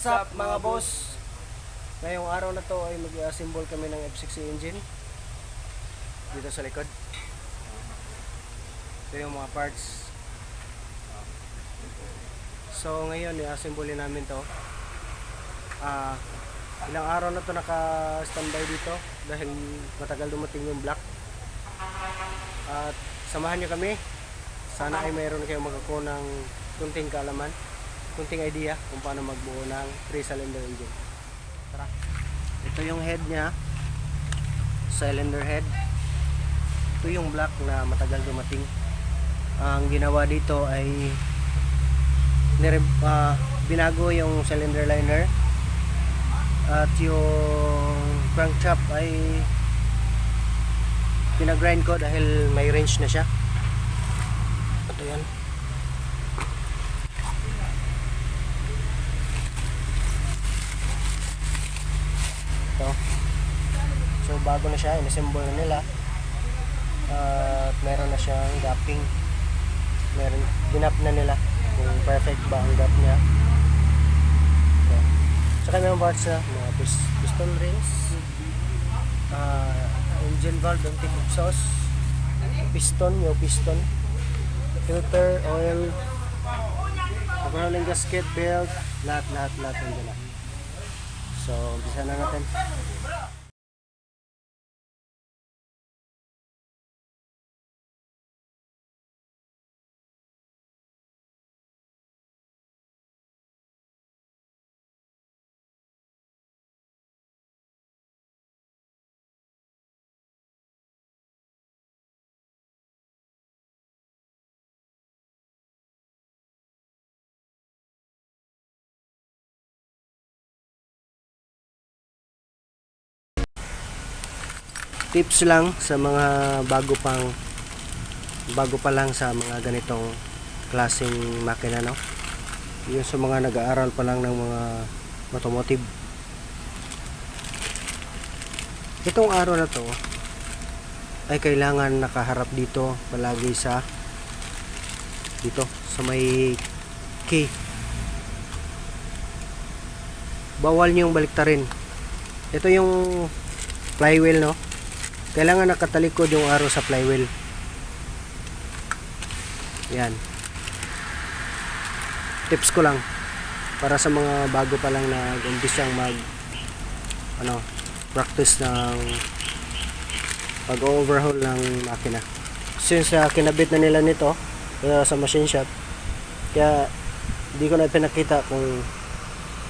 What's up mga boss? Ngayong araw na to ay mag-assemble kami ng F60 engine dito sa likod. Ito yung mga parts. So ngayon i-assemble namin to. Ah, ilang araw na to naka-standby dito dahil matagal dumating yung black. At samahan nyo kami. Sana ay mayroon kayong magkakuha ng kunting kaalaman kunting idea kung paano magbuo ng 3-cylinder engine. Tara. Ito yung head niya. Cylinder head. Ito yung black na matagal dumating. Ang ginawa dito ay ah, binago yung cylinder liner at yung crankshaft ay pinagrind ko dahil may range na siya. Ito yan. ito so bago na siya inassemble na nila. At meron na siyang gapping. Meron ginap na nila kung perfect ba ang gap niya. So, saka may parts na mga pis- piston rings. Ah, engine valve ang tip exhaust piston yung piston. Filter oil. Overhauling gasket belt. Lahat lahat lahat nandun na So, umpisa na natin. Tips lang sa mga bago pang bago pa lang sa mga ganitong klaseng makina no. Yung sa mga nag-aaral pa lang ng mga automotive. Itong araw na to ay kailangan nakaharap dito palagi sa dito sa may key bawal niyong baliktarin ito yung flywheel no kailangan nakatalikod yung araw sa flywheel. Yan. Tips ko lang para sa mga bago pa lang na umpisang mag ano practice ng pag overhaul ng makina. Since uh, kinabit na nila nito uh, sa machine shop. Kaya hindi ko na pinakita kung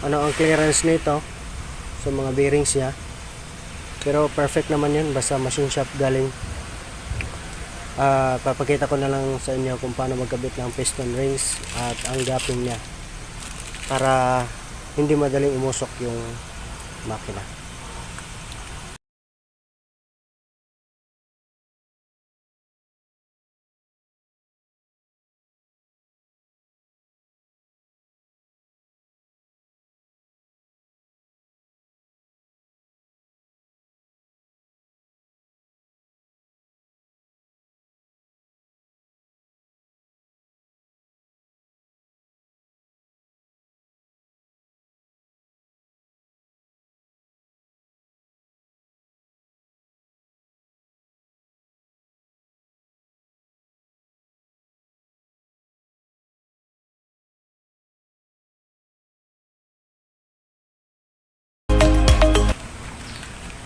ano ang clearance nito sa mga bearings niya pero perfect naman yun basta machine shop galing. Ah, papakita ko na lang sa inyo kung paano magkabit ng piston rings at ang gapping niya para hindi madaling umusok yung makina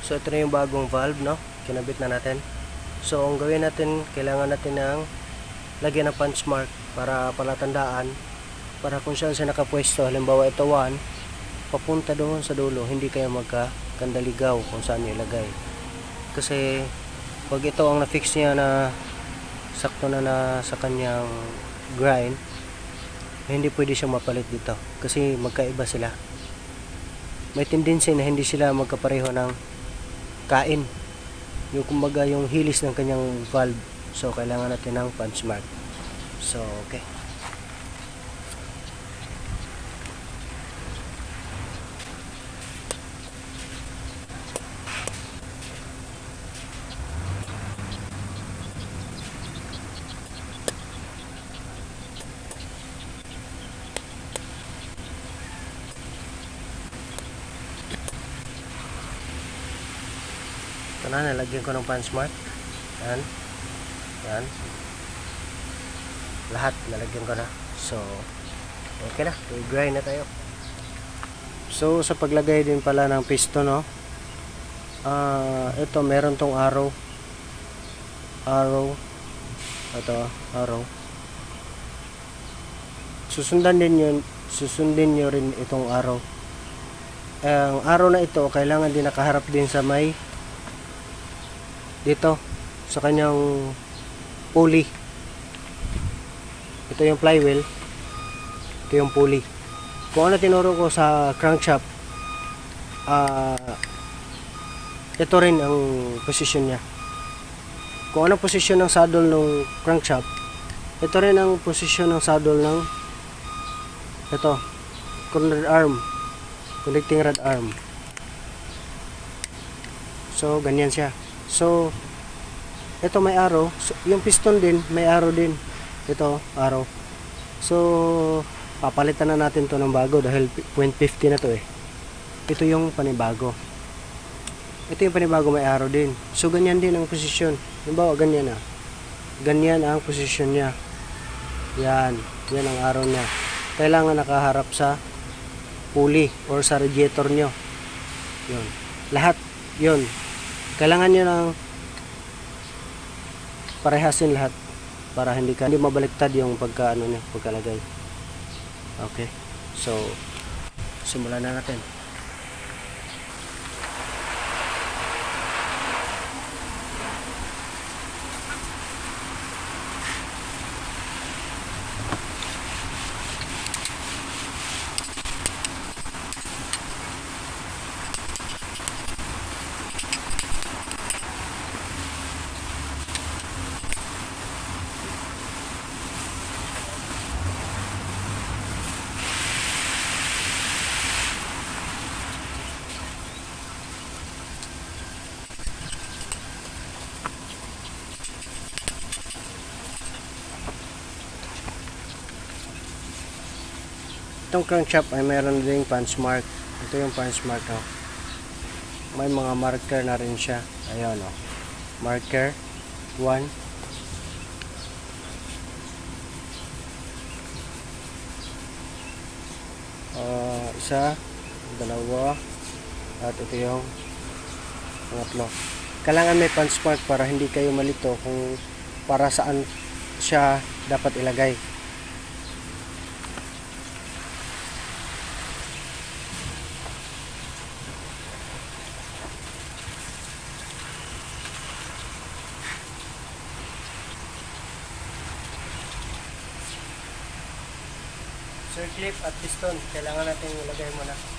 So ito na yung bagong valve no, kinabit na natin. So ang gawin natin, kailangan natin ng lagyan ng punch mark para palatandaan para kung saan siya nakapwesto. Halimbawa ito 1, papunta doon sa dulo, hindi kayo magkakandaligaw kung saan nyo ilagay. Kasi pag ito ang na-fix niya na sakto na na sa kanyang grind, hindi pwede siyang mapalit dito kasi magkaiba sila. May tendency na hindi sila magkapareho ng kain. Yung kumbaga yung hilis ng kanyang valve so kailangan natin ng punch mark. So okay na, nalagyan ko ng punch mark. Yan. Yan. Lahat nalagyan ko na. So, okay na. I-grind na tayo. So, sa paglagay din pala ng piston, no? Ah, ito, meron tong arrow. Arrow. Ito, arrow. Susundan din yun, susundin nyo rin itong arrow. Ang araw na ito, kailangan din nakaharap din sa may dito sa kanyang pulley. Ito yung flywheel. Ito yung pulley. Kung ano tinuro ko sa crankshaft, ah ito rin ang position niya. Kung ano position ng saddle ng crankshaft, ito rin ang position ng saddle ng ito, corner arm connecting rod arm so ganyan siya so ito may arrow. So, yung piston din may arrow din. Ito arrow. So papalitan na natin to ng bago dahil 0.50 na to eh. Ito yung panibago. Ito yung panibago may arrow din. So ganyan din ang posisyon. Halimbawa ganyan ah. Ganyan ang posisyon niya. Yan. Yan ang arrow niya. Kailangan nakaharap sa pulley or sa radiator nyo. Yun. Lahat, yun. Kailangan nyo ng parehasin lahat para hindi ka hindi mabaliktad yung pagka ano nyo, pagkalagay. Okay. So, simulan na natin. Itong crankshaft ay meron ding punch mark. Ito yung punch mark oh. May mga marker na rin siya. Ayun oh. Marker 1 uh, isa, dalawa, at ito yung pangatlo. Kailangan may punch mark para hindi kayo malito kung para saan siya dapat ilagay. Sir clip at piston, kailangan natin ilagay muna.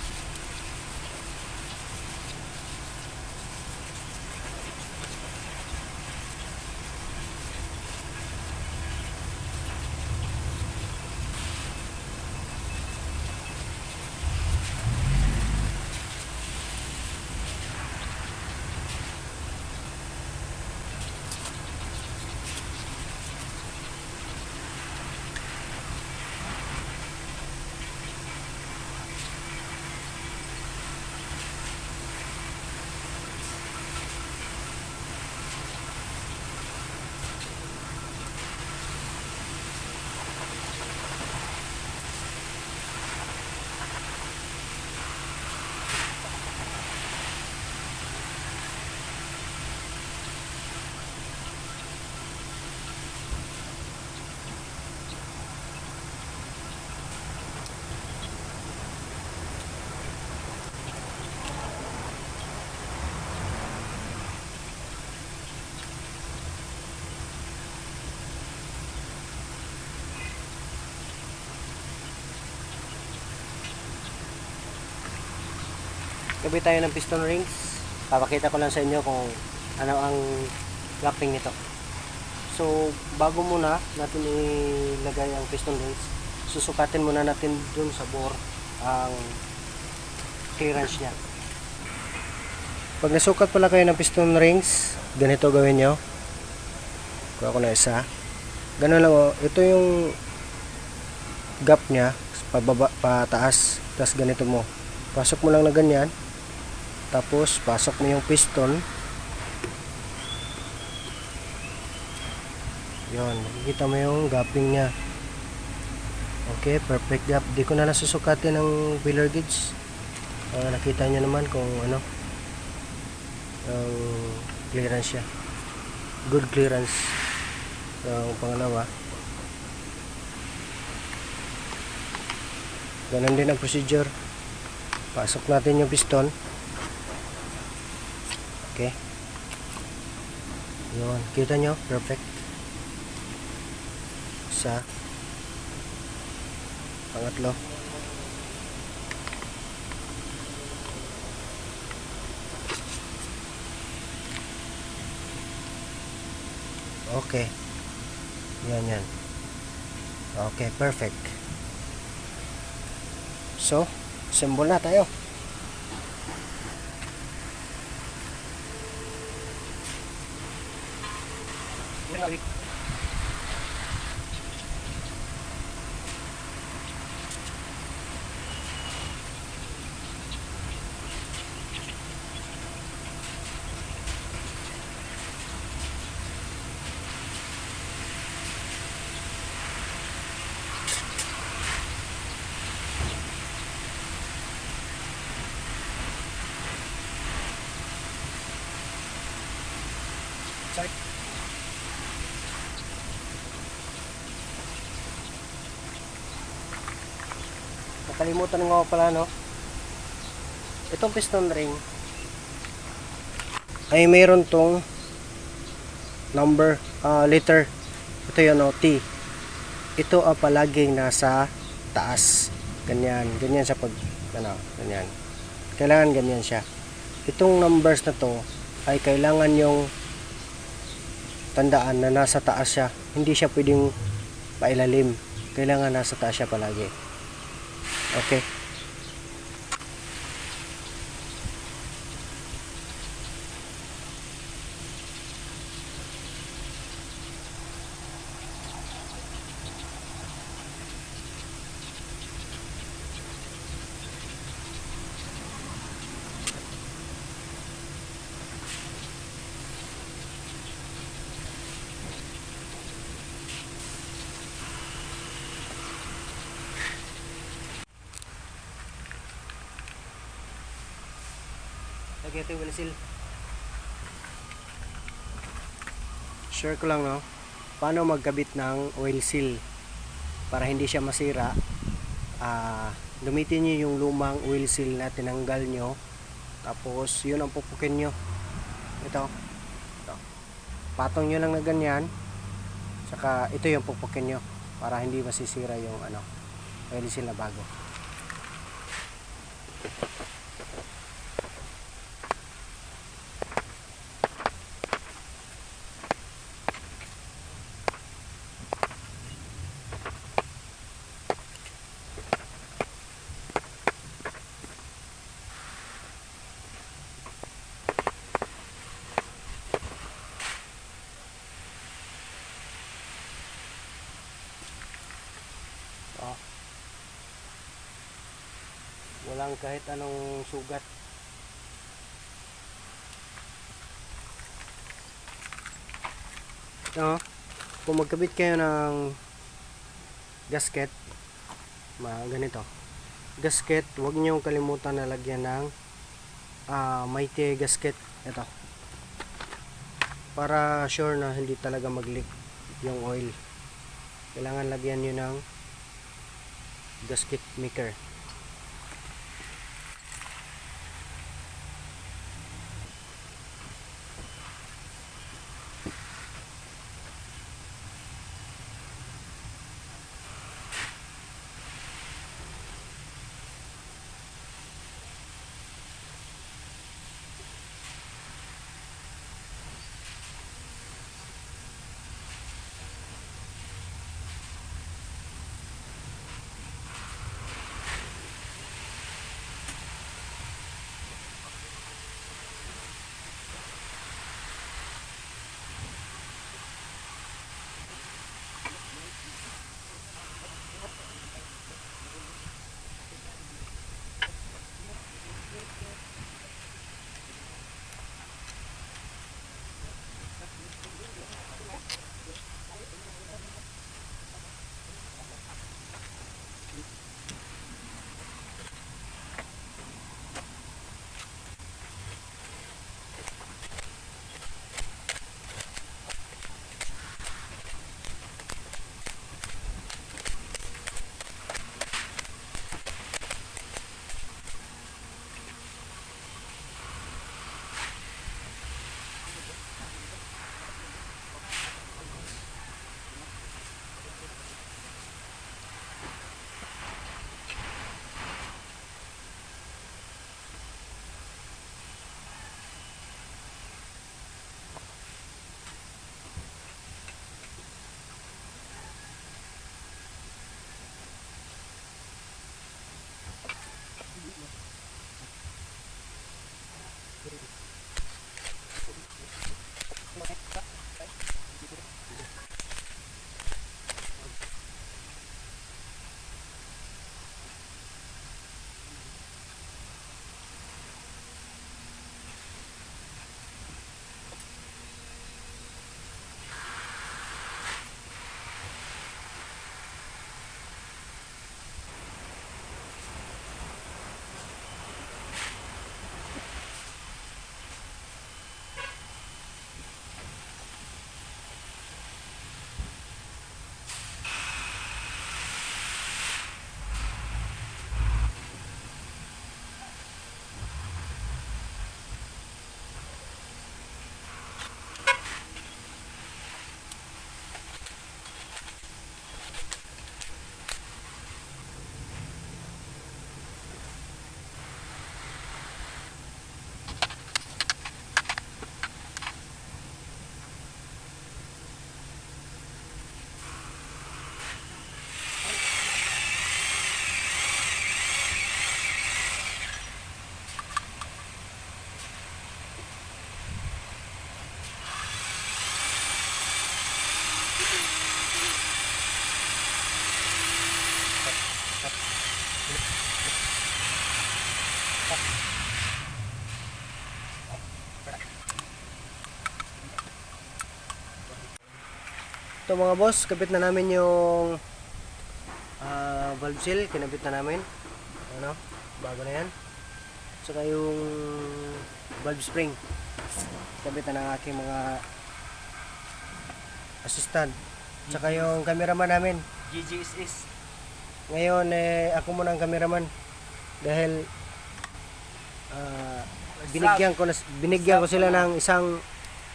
Gabi tayo ng piston rings. Papakita ko lang sa inyo kung ano ang wrapping nito. So, bago muna natin ilagay ang piston rings, susukatin muna natin dun sa bore ang clearance niya. Pag nasukat pala kayo ng piston rings, ganito gawin nyo. Kuha ko na isa. Ganun lang oh. Ito yung gap niya, pababa, pataas. Tapos ganito mo. Pasok mo lang na ganyan tapos pasok mo yung piston. Yon makikita mo yung gapping niya. Okay perfect gap. Di ko na nasusukatin ang filler gauge. Uh, nakita niyo naman kung ano. Ang um, clearance siya good clearance. Ang uh, pangalawa. Ganun din ang procedure. Pasok natin yung piston. Okay. Yun. Kita nyo? Perfect. Isa. Pangatlo. Okay. Yan yan. Okay, perfect. So, symbol na tayo. Nakalimutan nga ako pala, no? Itong piston ring ay mayroon tong number, ah, letter. Ito yun, no? T. Ito ang palaging nasa taas. Ganyan. Ganyan sa pag, ano, ganyan. Kailangan ganyan siya. Itong numbers na to ay kailangan yung tandaan na nasa taas siya. Hindi siya pwedeng pailalim. Kailangan nasa taas siya palagi. Okay. Lagyan ito yung wheel seal. Sure ko lang no. Paano magkabit ng oil seal para hindi siya masira. Ah, gamitin niyo yung lumang oil seal na tinanggal nyo. Tapos yun ang pupukin nyo. Ito. Ito. Patong nyo lang na ganyan. Saka ito yung pupukin nyo para hindi masisira yung ano oil seal na bago. Oh. Walang kahit anong sugat. No? Kung magkabit kayo ng gasket, ma ganito. Gasket, huwag niyo kalimutan na lagyan ng ah mighty gasket. Ito. Para sure na hindi talaga mag-leak yung oil. Kailangan lagyan niyo ng gasket maker. Ito mga boss, kabit na namin yung ah, valve seal, kinabit na namin. Ano? Bago na yan. Saka yung valve spring. Kabit na ng aking mga assistant. Saka yung cameraman namin. GGSS. Ngayon eh ako muna ang cameraman dahil ah, binigyan ko na, binigyan ko sila ng isang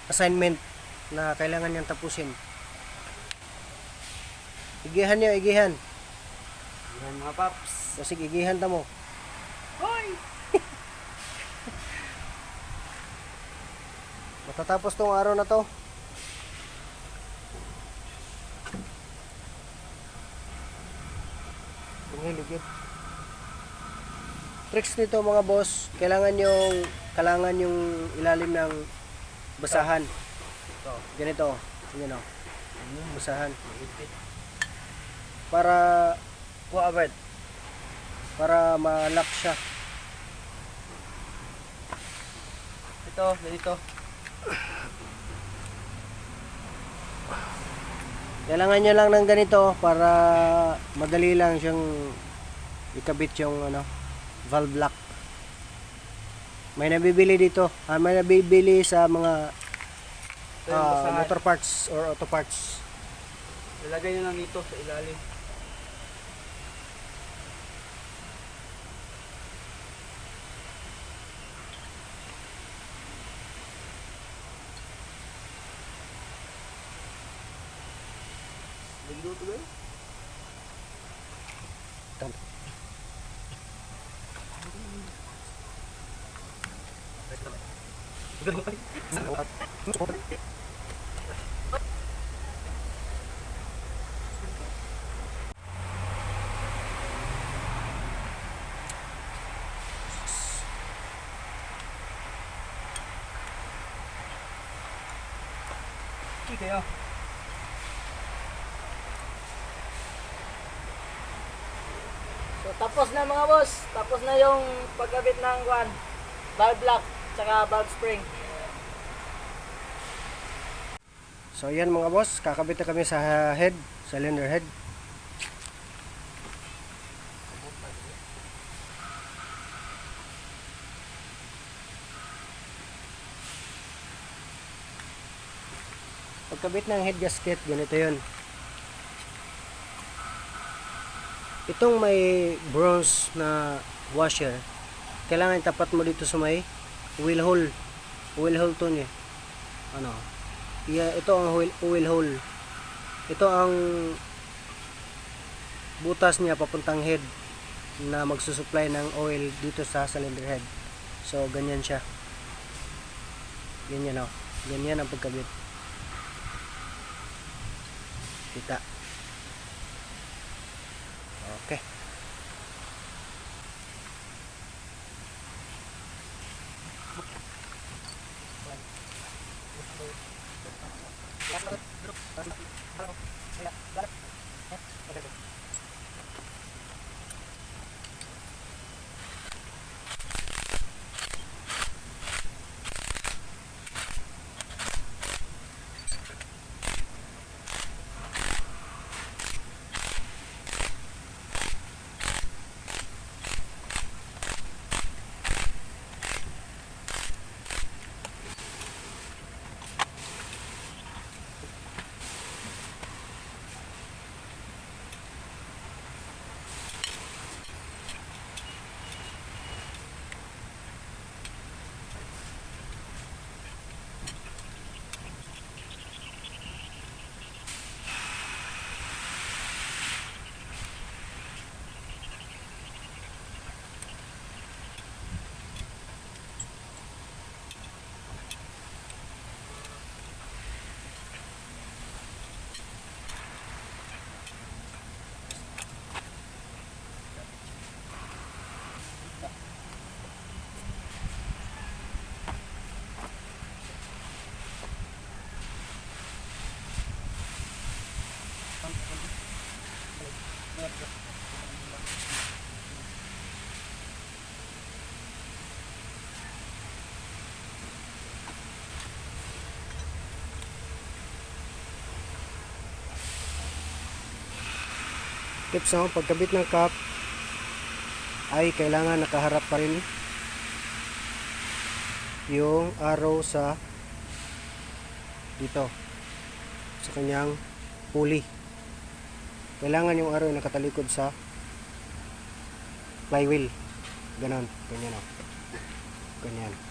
assignment na kailangan niyang tapusin. Igihan niyo, igihan. Yan mga paps. Kasi igihan ta mo. Hoy! Matatapos tong araw na to. Hiligid. Tricks nito mga boss, kailangan yung kailangan yung ilalim ng basahan. Ito. Ganito, yun o, Ano? basahan. Para abad. para malak siya. Ito, ganito. Kailangan nyo lang ng ganito para madali lang siyang ikabit yung ano, valve lock. May nabibili dito. Ah, may nabibili sa mga basahan. motor parts or auto parts. Lalagay nyo lang dito sa ilalim. Lindo to ba? Okay kayo. Tapos na mga boss, tapos na yung pagkabit ng kwan, valve lock, tsaka valve spring. So yan mga boss, kakabit na kami sa head, cylinder head. Pagkabit ng head gasket, ganito yun. Itong may bronze na washer, kailangan tapat mo dito sa may wheel hole. Wheel hole to niya. Ano, Yeah, ito ang oil, oil hole. Ito ang butas niya papuntang head na magsusupply ng oil dito sa cylinder head. So, ganyan siya. Ganyan o. Ganyan ang pagkabit. Kita. Okay. tips ako pagkabit ng cup ay kailangan nakaharap pa rin yung arrow sa dito sa kanyang pulley kailangan yung arrow nakatalikod sa flywheel. Ganon. Ganyan o ganyan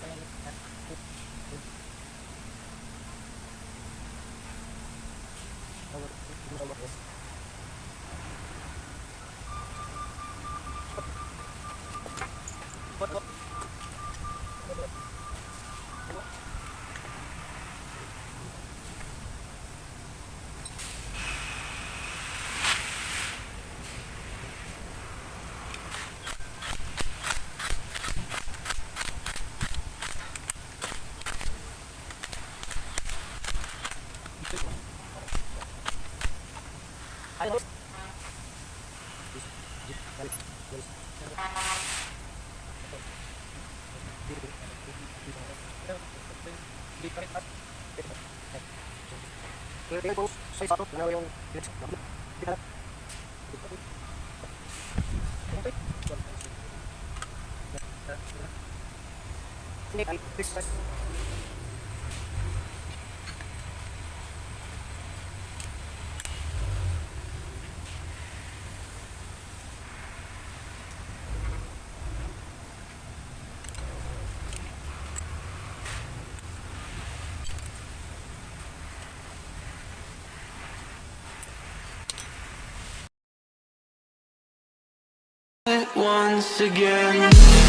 Palalit na. Yung once again.